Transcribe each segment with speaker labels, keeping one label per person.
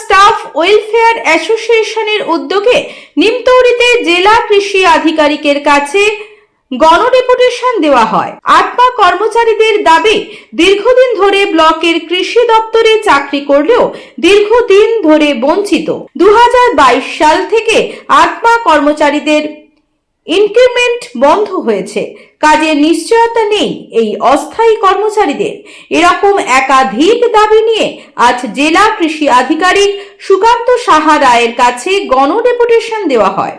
Speaker 1: Staff welfare অ্যাসোসিয়েশনের উদ্যোগে নিমতৌরিতে জেলা কৃষি আধিকারিকের কাছে গণডেপুটেশন দেওয়া হয়। আত্মা কর্মচারীদের দাবি, দীর্ঘদিন ধরে ব্লকের কৃষি দপ্তরে চাকরি করলেও দীর্ঘদিন ধরে বঞ্চিত। দু হাজার বাইশ সাল থেকে আত্মা কর্মচারীদের ইনক্রিমেন্ট বন্ধ হয়েছে। কাজের নিশ্চয়তা নেই এই অস্থায়ী কর্মচারীদের। এরকম একাধিক দাবি নিয়ে আজ জেলা কৃষি আধিকারিক সুকান্ত সাহা রায়ের কাছে গণডেপুটেশন দেওয়া হয়।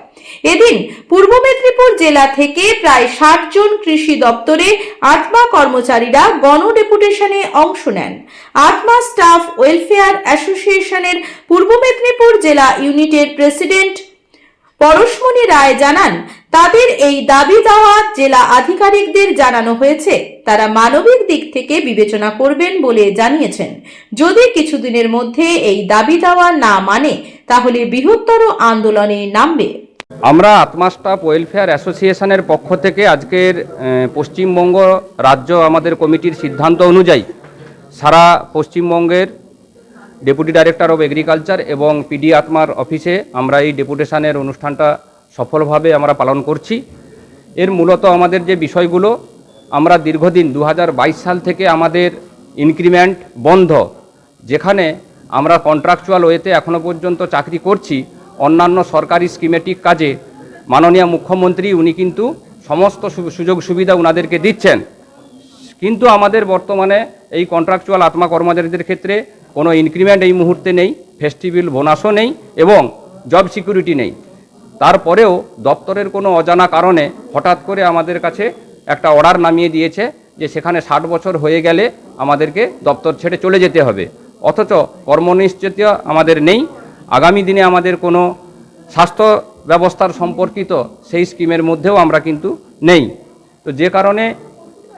Speaker 1: এদিন পূর্ব মেদিনীপুর জেলা থেকে প্রায় ষাট জন কৃষি দপ্তরে আত্মা কর্মচারীরা গণডেপুটেশনে অংশ নেন। আত্মা স্টাফ ওয়েলফেয়ার অ্যাসোসিয়েশনের পূর্ব মেদিনীপুর জেলা ইউনিটের প্রেসিডেন্ট পরশমণি রায় জানান তাদের এই দাবি দাওয়া জেলা আধিকারিকদের জানানো হয়েছে। তারা মানবিক দিক থেকে বিবেচনা করবেন বলে জানিয়েছেন। যদি কিছুদিনের মধ্যে এই দাবি দাওয়া না মানে তাহলে বৃহত্তর আন্দোলনে নামবে।
Speaker 2: আমরা আত্মা স্টাফ ওয়েলফেয়ার অ্যাসোসিয়েশনের পক্ষ থেকে আজকের পশ্চিমবঙ্গ রাজ্য আমাদের কমিটির সিদ্ধান্ত অনুযায়ী সারা পশ্চিমবঙ্গের ডেপুটি ডাইরেক্টর অফ এগ্রিকালচার এবং পিডি আত্মার অফিসে আমরা এই ডেপুটেশনের অনুষ্ঠানটা সফলভাবে আমরা পালন করছি। এর মূলত আমাদের যে বিষয়গুলো, আমরা দীর্ঘদিন দু হাজার বাইশ সাল থেকে আমাদের ইনক্রিমেন্ট বন্ধ, যেখানে আমরা কন্ট্রাকচুয়াল ওয়েতে এখনও পর্যন্ত চাকরি করছি। অন্যান্য সরকারি স্কিমেটিক কাজে মাননীয় মুখ্যমন্ত্রী উনি কিন্তু সমস্ত সুযোগ সুবিধা উনাদেরকে দিচ্ছেন। কিন্তু আমাদের বর্তমানে এই কন্ট্রাকচুয়াল আত্মা কর্মচারীদের ক্ষেত্রে কোনো ইনক্রিমেন্ট এই মুহূর্তে নেই ফেস্টিভ্যাল বোনাসও নেই এবং জব সিকিউরিটি নেই। তারপরেও দপ্তরের কোনো অজানা কারণে হঠাৎ করে আমাদের কাছে একটা অর্ডার নামিয়ে দিয়েছে যে সেখানে ষাট বছর হয়ে গেলে আমাদেরকে দপ্তর ছেড়ে চলে যেতে হবে। অথচ কর্মনিশ্চিত আমাদের নেই। আগামী দিনে আমাদের কোনো স্বাস্থ্য ব্যবস্থার সম্পর্কিত সেই স্কিমের মধ্যেও আমরা কিন্তু নেই। তো যে কারণে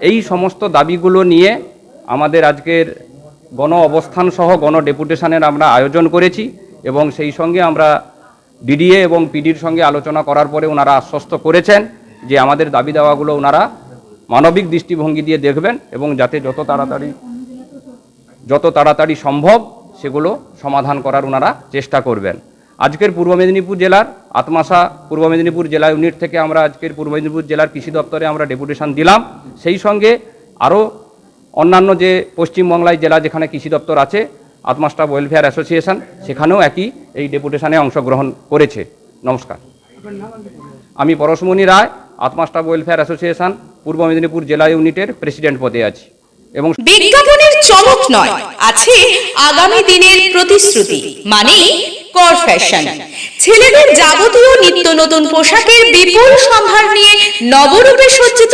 Speaker 2: এই সমস্ত দাবিগুলো নিয়ে আমাদের আজকের গণ অবস্থান সহ গণ ডেপুটেশনের আমরা আয়োজন করেছি এবং সেই সঙ্গে আমরা ডিডিএ এবং পিডির সঙ্গে আলোচনা করার পরে ওনারা আশ্বস্ত করেছেন যে আমাদের দাবি দাওয়াগুলো ওনারা মানবিক দৃষ্টিভঙ্গি দিয়ে দেখবেন এবং যাতে যত তাড়াতাড়ি যত তাড়াতাড়ি সম্ভব সেগুলো সমাধান করার ওনারা চেষ্টা করবেন। আজকের পূর্ব মেদিনীপুর জেলার আত্মাশা পূর্ব মেদিনীপুর জেলা ইউনিট থেকে আমরা আজকের পূর্ব মেদিনীপুর জেলার কৃষি দপ্তরে আমরা ডেপুটেশন দিলাম। সেই সঙ্গে আরও অন্যান্য যে পশ্চিমবাংলায় জেলা যেখানে কৃষি দপ্তর আছে আত্মা স্টাফ ওয়েলফেয়ার অ্যাসোসিয়েশন সেখানেও একই এই ডেপুটেশনে অংশগ্রহণ করেছে। নমস্কার। আমি পরশমণি রায় আত্মাস্টাফ ওয়েলফেয়ার অ্যাসোসিয়েশন পূর্ব মেদিনীপুর জেলা ইউনিটের প্রেসিডেন্ট পদে আছি। এবং
Speaker 3: বিজ্ঞাপনের চমক নয়, আছে আগামী দিনের প্রতিশ্রুতি মানে কর ফ্যাশন ছেলেদের যাবতীয় নিত্য নতুন পোশাকের বিপুল সম্ভার নিয়ে নবরূপে সজ্জিত